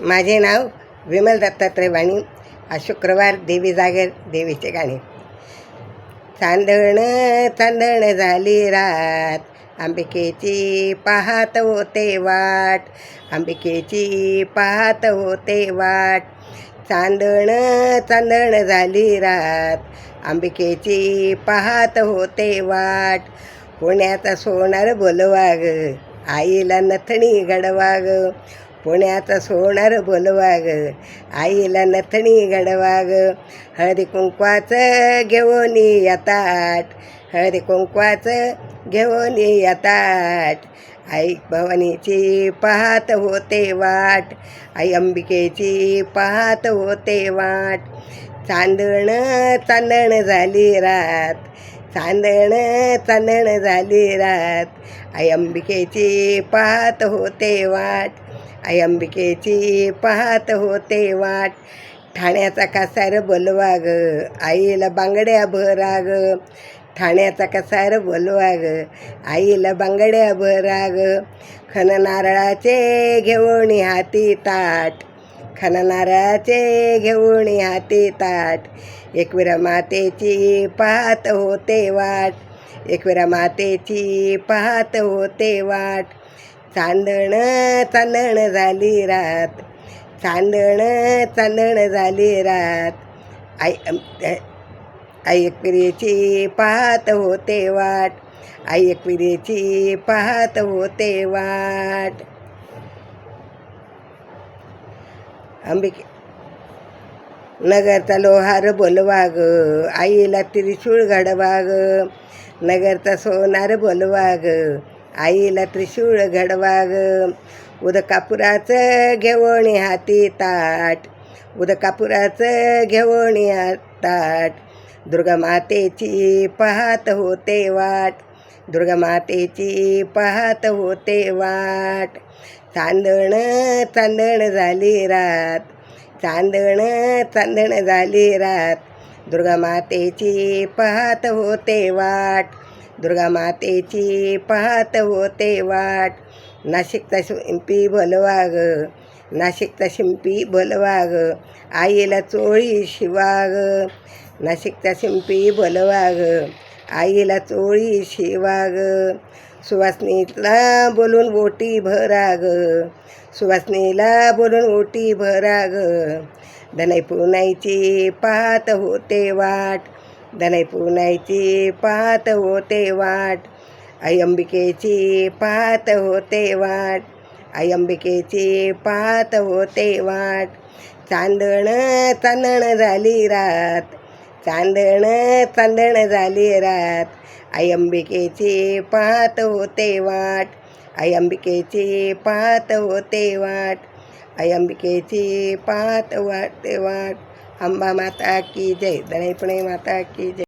माझे नाव विमल दत्तात्रय वाणी शुक्रवार देवी जागर देवीचे गाणे. चांदण चांदण झाली रात अंबिकेची पाहत होते वाट अंबिकेची पाहत होते वाट. चांदण चांदण झाली रात अंबिकेची पाहत होते वाट. पुण्याचा सोनार बोलवा आईला नथणी घडवा पुण्याचा सोनार बोलवा आईला नथणी घडवाग. हळदी कुंकवाचं घेऊन येतात हळदी कुंकवाचं घेऊन येतात आई भवानीची पाहत होते वाट आई अंबिकेची पाहत होते वाट. चांदण चांदण झाली रात चांदण चांदण झाली रात. आई अंबिकेची पाहत होते वाट अंबिकेची पाहत होते वाट. ठाण्याचा कसार बोलवा ग आईला बांगड्या भरा ग ठाण्याचा कसार बोलवा ग आईला बांगड्या भरा ग खन नारळाचे घेऊन हाती ताट. खन नारळाचे घेऊन हाती ताट. एकविरा मातेची पाहत होते वाट. एकविरा मातेची पाहत होते वाट. चांदण चांदण झाली रात. चांदण चांदण झाली रात. आई आई पाहत होते वाट. आई एकविरेची पाहत होते वाट. अंबिके नगरचा लोहार बोलवा ग आईला त्रिशूळ घडवा ग नगरचा सोनार बोलवा ग आईला त्रिशूळ घडवाग. उदकापुराचं घेऊन हाती ताट. उदकापुराचं घेऊन ताट. दुर्गा मातेची पाहत होते वाट. दुर्गा मातेची पाहत होते वाट. चांदण चांदण झाली रात. चांदण चांदण झाली रात. दुर्गा मातेची पाहत होते वाट. दुर्गा मातेची पाहत होते वाट. नाशिकचा शिंपी भलवाग नाशिकचा शिंपी भलवाग आईला चोळी शिवाग. नाशिकचा शिंपी बोलवा आईला चोळी शिवाग. सुवासनीला बोलून ओटी भराग सुवासनीला बोलून ओटी भराग. ग दनाई पुनाईची पाहत होते वाट. दनाई पुनायची पाहत होते वाट। आई अंबिकेची पाहत होते वाट। आई अंबिकेची पाहत होते वाट। चांदण चांदण झाली रात। चांदण चांदण झाली रात। आई अंबिकेची पाहत होते वाट। आई अंबिकेची पाहत होते वाट। आई अंबिकेची पाहत वाट वाट। અંબા માતા કી જય દરેપણી માતા કી જય.